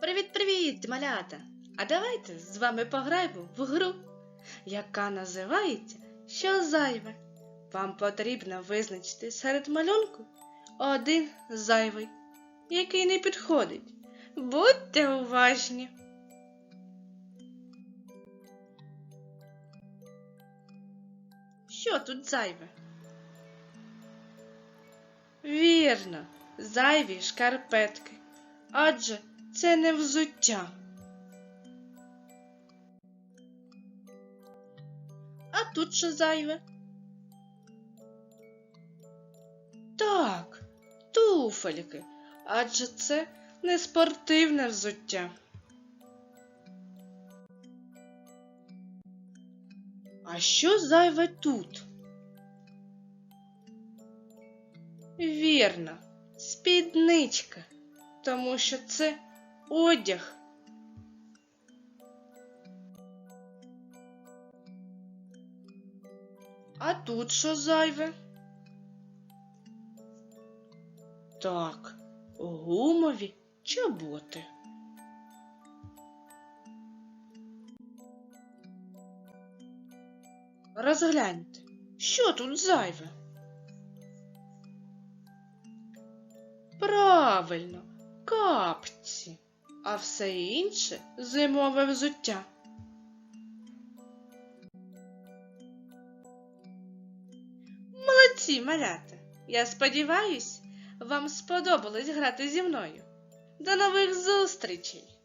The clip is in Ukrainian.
Привіт-привіт, малята! А давайте з вами пограємо в гру, яка називається Що зайве. Вам потрібно визначити серед малюнку один зайвий, який не підходить. Будьте уважні. Що тут зайве? Вірно, зайві шкарпетки. Адже це не взуття. А тут що зайве? Так, туфельки. Адже це не спортивне взуття. А що зайве тут? Вірно, спідничка, тому що це одяг. А тут що зайве? Так, гумові чоботи. Розгляньте, що тут зайве? Правильно, капці, а все інше зимове взуття. Молодці, малята! Я сподіваюсь, вам сподобалось грати зі мною. До нових зустрічей!